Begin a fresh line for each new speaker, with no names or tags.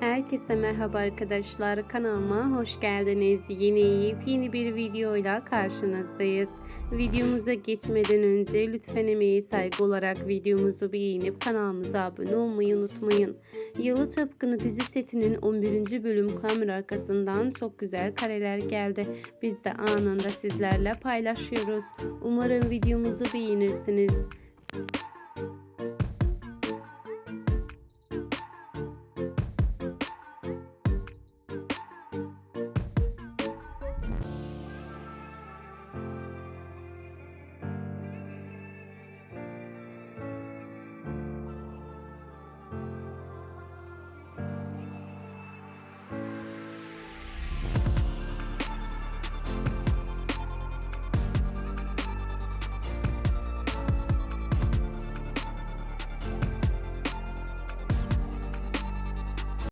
Herkese merhaba arkadaşlar. Kanalıma hoş geldiniz. Yeni yeni bir videoyla karşınızdayız. Videomuza geçmeden önce lütfen emeği saygı olarak videomuzu beğenip kanalımıza abone olmayı unutmayın. Yalı Çapkını dizi setinin 11. bölüm kamera arkasından çok güzel kareler geldi. Biz de anında sizlerle paylaşıyoruz. Umarım videomuzu beğenirsiniz.